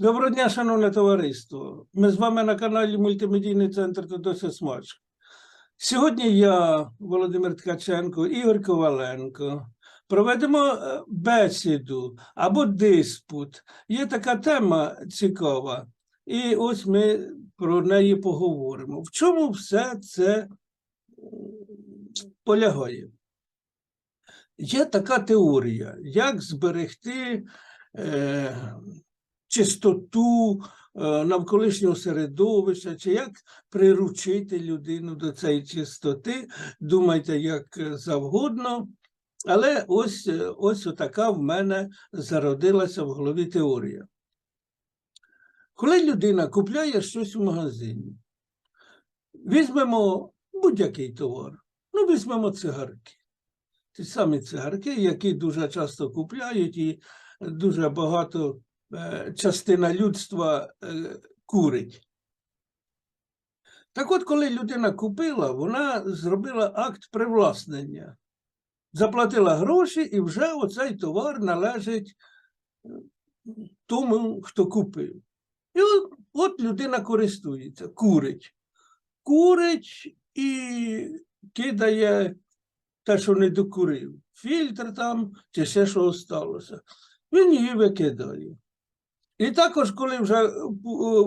Доброго дня, шановне товариство. Ми з вами на каналі Мультимедійний центр Тодося Смач. Сьогодні я, Володимир Ткаченко, Ігор Коваленко, проведемо е, бесіду або диспут. Є така тема цікава, і ось ми про неї поговоримо. В чому все це полягає? Є така теорія, як зберегти е, чистоту е, навколишнього середовища, чи як приручити людину до цієї чистоти, думайте як завгодно. Але ось, е, ось така в мене зародилася в голові теорія. Коли людина купляє щось в магазині, візьмемо будь-який товар, ну візьмемо цигарки. Ті самі цигарки, які дуже часто купляють, і дуже багато частина людства е, курить. Так от, коли людина купила, вона зробила акт привласнення, заплатила гроші, і вже оцей товар належить е, тому, хто купив. І от, от людина користується, курить. Курить і кидає те, що не докурив. Фільтр там чи ще що осталося. Він її викидає. І також, коли вже е,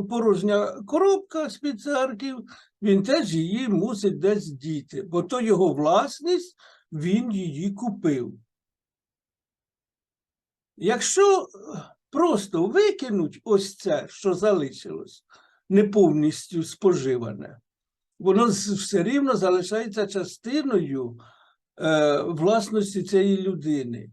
порожня коробка з під церків, він теж її мусить десь діти, бо то його власність, він її купив. Якщо е, просто викинуть ось це, що залишилось, не повністю споживане, воно все рівно залишається частиною е, власності цієї людини.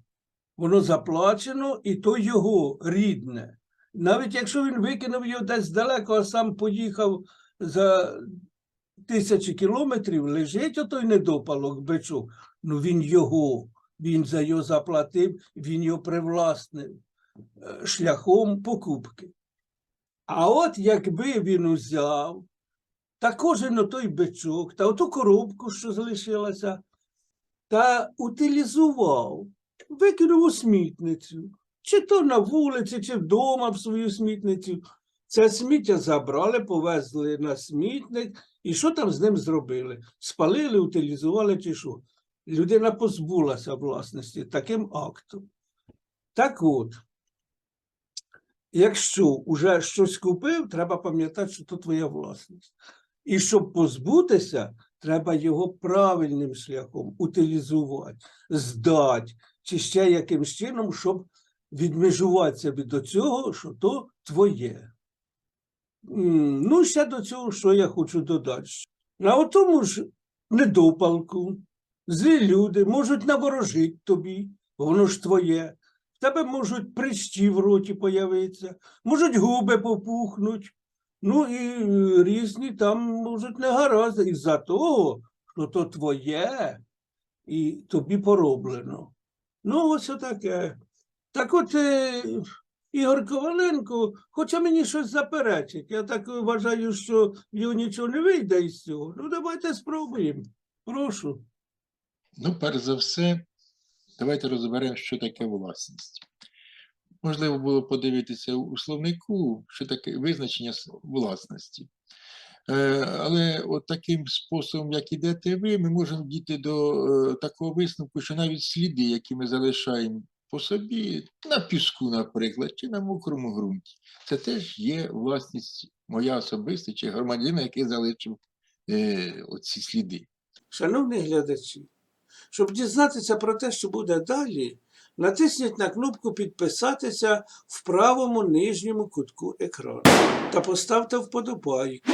Воно заплачено, і то його рідне. Навіть якщо він викинув його десь далеко, а сам поїхав за тисячі кілометрів, лежить отой недопалок бичок. Ну він його, він за його заплатив, він його привласнив е, шляхом покупки. А от якби він узяв та кожен отой бичок, та оту коробку, що залишилася, та утилізував, викинув у смітницю, чи то на вулиці, чи вдома в свою смітницю. Це сміття забрали, повезли на смітник, і що там з ним зробили? Спалили, утилізували чи що? Людина позбулася власності таким актом. Так от, якщо вже щось купив, треба пам'ятати, що то твоя власність. І щоб позбутися, треба його правильним шляхом утилізувати, здати, чи ще якимсь чином, щоб відмежуватися від цього, що то твоє. Ну, ще до цього, що я хочу додати. На тому ж недопалку злі люди можуть наворожити тобі, воно ж твоє. В тебе можуть прищі в роті появитися, можуть губи попухнуть. Ну і різні там можуть негаразди із-за того, що то твоє і тобі пороблено. Ну, ось отаке. Так от е, Ігор Коваленко, хоча мені щось заперечить, я так вважаю, що його нічого не вийде із цього. Ну, давайте спробуємо. Прошу. Ну, перш за все, давайте розберемо, що таке власність. Можливо було подивитися у словнику, що таке визначення власності. Е, Але от таким способом, як ідете ви, ми можемо дійти до е, такого висновку, що навіть сліди, які ми залишаємо по собі, на піску, наприклад, чи на мокрому ґрунті, це теж є власність моя особиста чи громадянина, який залишив е, оці сліди. Шановні глядачі, щоб дізнатися про те, що буде далі, натисніть на кнопку підписатися в правому нижньому кутку екрану та поставте вподобайку.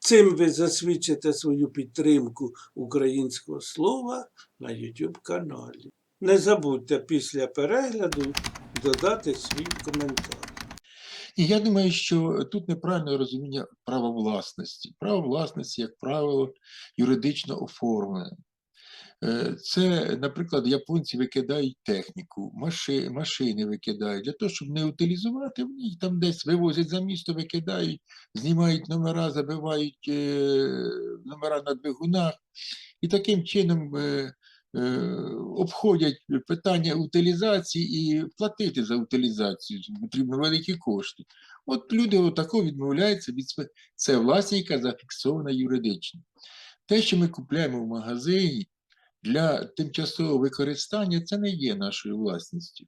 Цим ви засвідчите свою підтримку українського слова на YouTube каналі. Не забудьте після перегляду додати свій коментар. І я думаю, що тут неправильне розуміння права власності. Право власності, як правило, юридично оформлене. Е, Це, наприклад, японці викидають техніку, маши, машини викидають для того, щоб не утилізувати, вони їх там десь вивозять за місто, викидають, знімають номера, забивають е, номера на двигунах. І таким чином е, обходять питання утилізації і платити за утилізацію. Потрібно великі кошти. От люди отако відмовляються від це власність, яка зафіксована юридично. Те, що ми купуємо в магазині для тимчасового використання, це не є нашою власністю.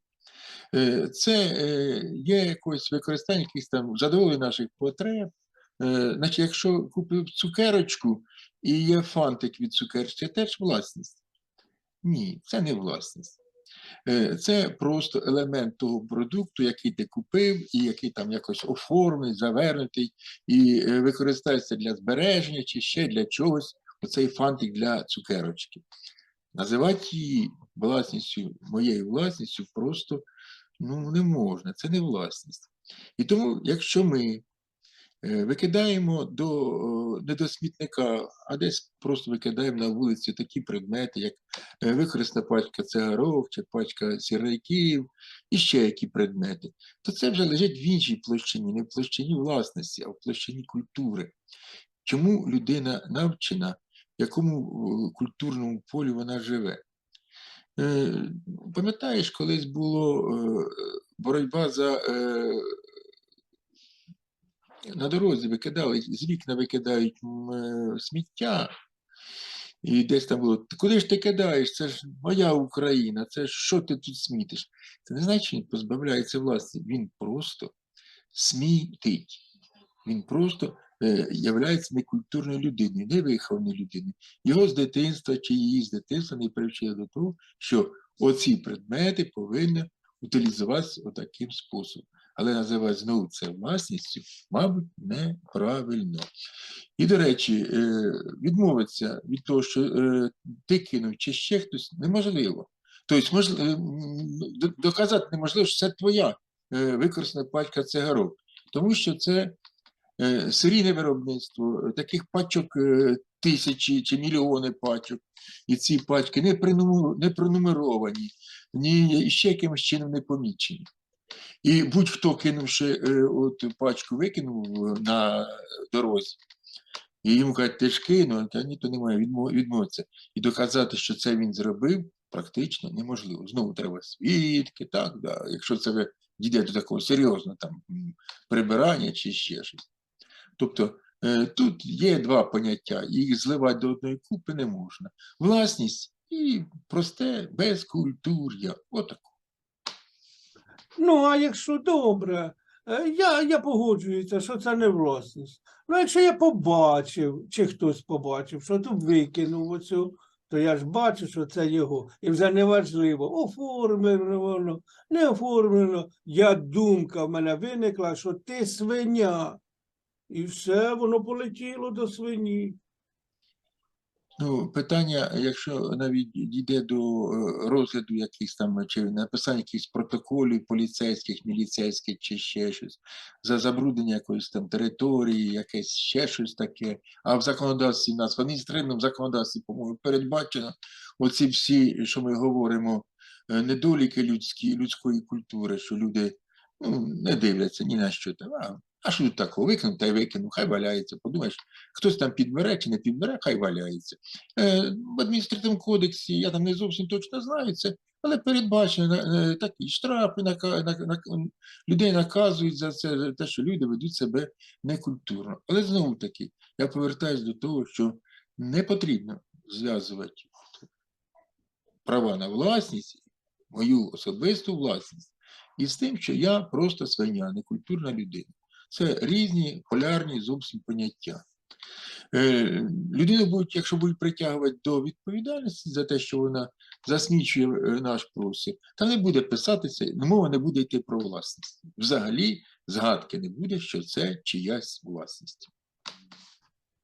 Е, Це е, є якось використання якихось там задоволення наших потреб. Е, Значить, якщо купив цукерочку і є фантик від цукерки, це теж власність. Ні, це не власність. Е, Це просто елемент того продукту, який ти купив, і який там якось оформлений, завернутий, і е, використається для збереження чи ще для чогось. Оцей фантик для цукерочки. Називати її власністю, моєю власністю просто ну, не можна, це не власність. І тому, якщо ми викидаємо до, не до смітника, а десь просто викидаємо на вулиці такі предмети, як е, використана пачка цигарок чи пачка сірників і ще які предмети, то це вже лежить в іншій площині, не в площині власності, а в площині культури. Чому людина навчена, в якому е, культурному полі вона живе? Е, Пам'ятаєш, колись було е, боротьба за е, на дорозі викидали, з вікна викидають е, сміття. І десь там було, куди ж ти кидаєш? Це ж моя Україна, це ж що ти тут смітиш? Це не значить, він позбавляється власті. Він просто смітить. Він просто е, являється некультурною людиною, невихованою людиною. Його з дитинства чи її з дитинства не привчили до того, що оці предмети повинні утилізуватися отаким способом. Але називати знову це власністю, мабуть, неправильно. І, до речі, е, відмовитися від того, що е, ти кинув чи ще хтось, неможливо. Тобто, мож, е, доказати неможливо, що це твоя використана пачка цигарок, тому що це серійне виробництво, таких пачок тисячі чи мільйони пачок, і ці пачки не пронумеровані, ні ще якимось чином не помічені. І будь-хто, кинувши е, от пачку, викинув е, на дорозі, і йому кажуть, ти ж кинув, та ні, то немає, відмовитися. І доказати, що це він зробив, практично неможливо. Знову треба свідки, так, да, якщо це дійде до такого серйозного там прибирання чи ще щось. Тобто е, тут є два поняття, їх зливати до одної купи не можна. Власність і просте безкультур'я. Отако. Ну, а якщо добре, е, я, я погоджуюся, що це не власність. Ну, якщо я побачив, чи хтось побачив, що тут викинув оцю, то я ж бачу, що це його. І вже не важливо, оформлено воно, не оформлено. Я думка в мене виникла, що ти свиня. І все, воно полетіло до свині. Ну, питання, якщо навіть дійде до е, розгляду якихось там чи написання якихось протоколів поліцейських, міліцейських чи ще щось, за забруднення якоїсь там території, якесь ще щось таке. А в законодавстві нас в адміністративному законодавстві, по-моєму, передбачено оці всі, що ми говоримо, е, недоліки людські, людської культури, що люди ну, не дивляться ні на що там. А, що тут такого? Викинув та й викинув, хай валяється. Подумаєш, хтось там підбере чи не підбере, хай валяється. Е, в адміністративному кодексі, я там не зовсім точно знаю це, але передбачено е, такі штрафи, нака, на, на, людей наказують за це, за те, що люди ведуть себе некультурно. Але знову таки, я повертаюся до того, що не потрібно зв'язувати права на власність, мою особисту власність, із тим, що я просто свиня, некультурна людина. Це різні полярні зовсім поняття. Е, людину будуть, якщо будуть притягувати до відповідальності за те, що вона засмічує е, наш простір, там не буде писатися, мова не буде йти про власність. Взагалі згадки не буде, що це чиясь власність.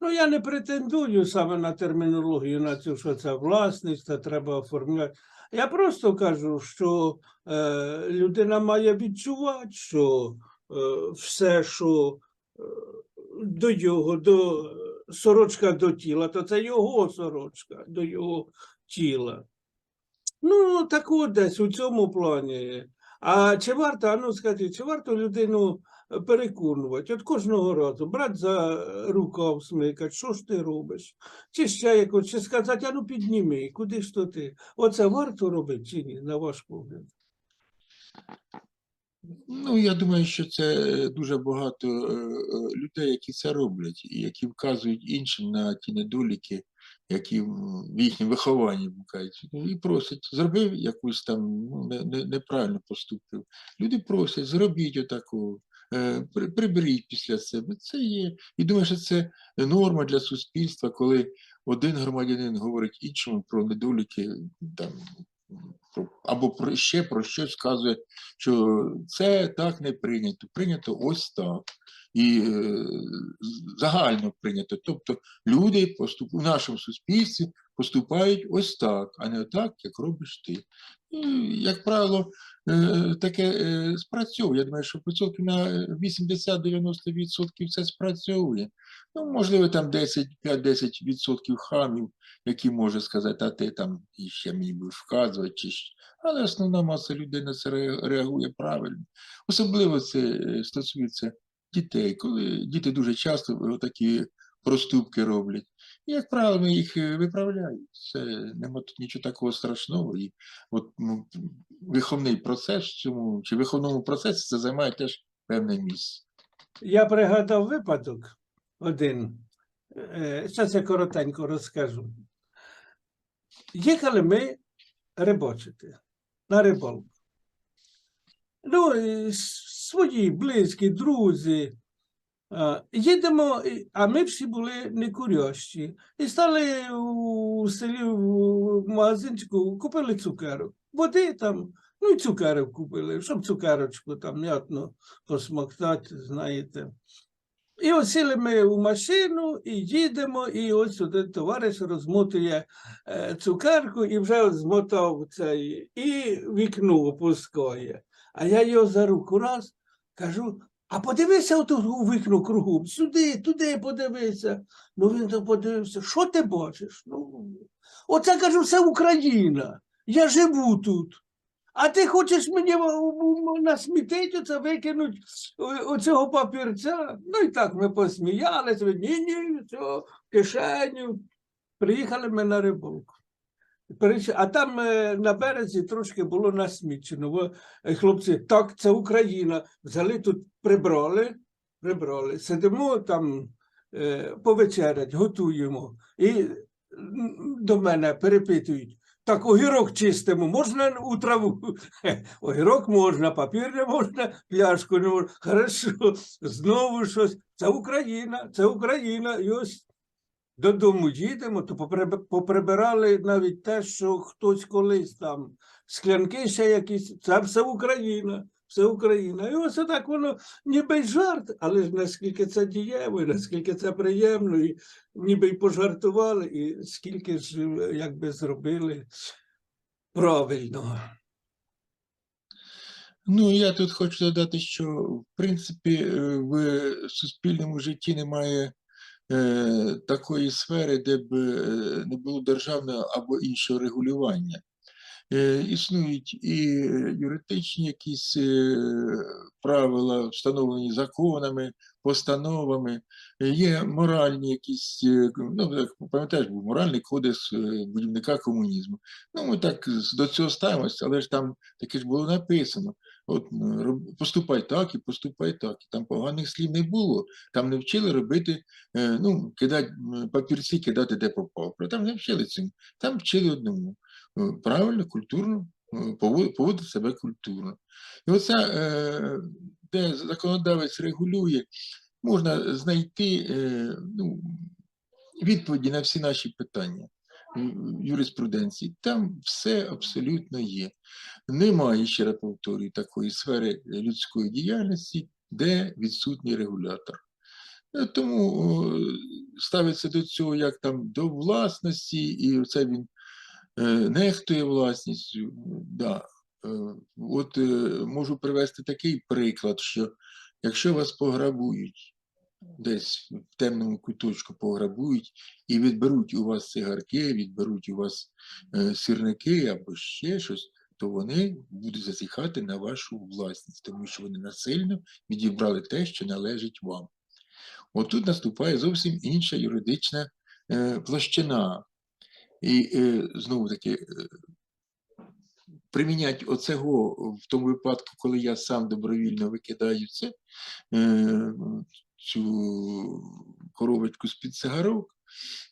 Ну, я не претендую саме на термінологію, на цю, що це власність, це треба оформляти. Я просто кажу, що е, людина має відчувати, що все, що е, до його, до е, сорочка до тіла, то це його сорочка до його тіла. Ну, так от десь у цьому плані. А чи варто, а ну чи варто людину е, переконувати. От кожного разу брати за е, рукав смикати, що ж ти робиш? Чи ще якось, чи сказати, а ну підніми, куди ж то ти? Оце варто робити чи ні, на ваш погляд? Ну, я думаю, що це е, дуже багато е, е, людей, які це роблять, і які вказують іншим на ті недоліки, які в їхньому вихованні букають. Ну, І просять, зробив якусь там ну, не, не, неправильно поступив. Люди просять, зробіть отаку, приберіть після себе. Це є. І думаю, що це норма для суспільства, коли один громадянин говорить іншому про недоліки там. Або про ще про щось сказує, що це так не прийнято, прийнято ось так. І е, загально прийнято. Тобто люди поступ... у нашому суспільстві поступають ось так, а не так, як робиш ти. І, як правило, е, таке е, спрацьовує. Я думаю, що відсотків на 80-90% це спрацьовує. Ну, можливо, там 10, 5-10% хамів, які може сказати, а ти там іще мені будеш вказувати, чи щ- але основна маса людей на це реагує правильно. Особливо це е, стосується дітей, коли діти дуже часто такі проступки роблять. І, як правило, їх е, виправляють. Це нема тут нічого такого страшного. І от ну, виховний процес цьому, чи виховному процесі це займає теж певне місце. Я пригадав випадок один. Зараз я коротенько розкажу. Їхали ми рибочити на рибалку. Ну, свої близькі, друзі. Їдемо, а ми всі були некурящі. І стали у селі в магазинчику, купили цукерок. Води там, ну і цукерок купили, щоб цукерочку там м'ятно посмоктати, знаєте. І ось сіли ми у машину і їдемо, і ось один товариш розмотує е, цукерку і вже змотав цей, і вікно опускає. А я його за руку раз кажу: а подивися отут у вікно кругом, сюди, туди подивися. Ну він то подивився, що ти бачиш? Ну, оце кажу, все Україна. Я живу тут. А ти хочеш мені в- насмітити оце викинуть оцього папірця? Ну і так ми посміялися. Ні, ні, в кишеню. Приїхали ми на рибалку. А там е, на березі трошки було насмічено. Бо, е, хлопці, так, це Україна. Взяли тут, прибрали, прибрали. Сидимо там е, повечерять, готуємо. І до мене перепитують. Так, огірок чистимо, можна у траву? Огірок можна, папір не можна, пляшку не можна. Хорошо, знову щось. Це Україна, це Україна. І ось додому їдемо, то поприбирали навіть те, що хтось колись там склянки ще якісь. Це все Україна, все Україна. І ось так воно ніби й жарт, але ж наскільки це дієво, і наскільки це приємно, і ніби й пожартували, і скільки ж е, якби зробили правильно. Ну, я тут хочу додати, що в принципі е, в суспільному житті немає е, такої сфери, де б е, не було державного або іншого регулювання. Е, існують і юридичні якісь е, правила, встановлені законами, постановами, є моральні якісь, е, ну, пам'ятаєш, був моральний кодекс будівника комунізму. Ну, ми так до цього ставимося, але ж там таке ж було написано. От поступай так і поступай так. Там поганих слів не було. Там не вчили робити, ну, кидати папірці, кидати де попав. Там не вчили цим. Там вчили одному. Е, Правильно, культурно, е, поводити себе культурно. І оце, де законодавець регулює, можна знайти е, ну, відповіді на всі наші питання юриспруденції. Там все абсолютно є. Немає, ще раз повторюю, такої сфери людської діяльності, де відсутній регулятор. Е, Тому ставиться до цього як там до власності, і це він нехтує власністю. Да. Е, От е, можу привести такий приклад, що якщо вас пограбують, десь в темному куточку пограбують і відберуть у вас цигарки, відберуть у вас е, сірники або ще щось, то вони будуть зазіхати на вашу власність, тому що вони насильно відібрали те, що належить вам. Отут наступає зовсім інша юридична е, площина. І е, знову таки, е, приміняти оцього в тому випадку, коли я сам добровільно викидаю це, е, цю коробочку з-під цигарок,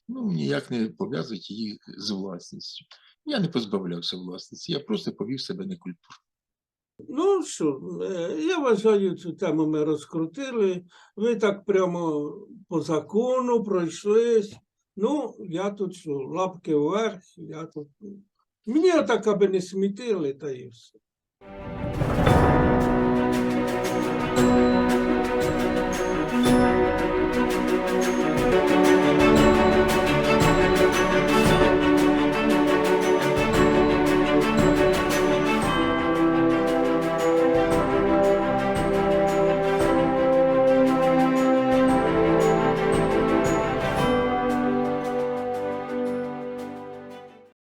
ну, ніяк не пов'язують її з власністю. Я не позбавлявся власності, я просто повів себе некультурно. Ну що, я вважаю, цю тему ми розкрутили. Ви так прямо по закону пройшлись. Ну, я тут що, лапки вверх, я тут. Мені отак, аби не смітили, та і все.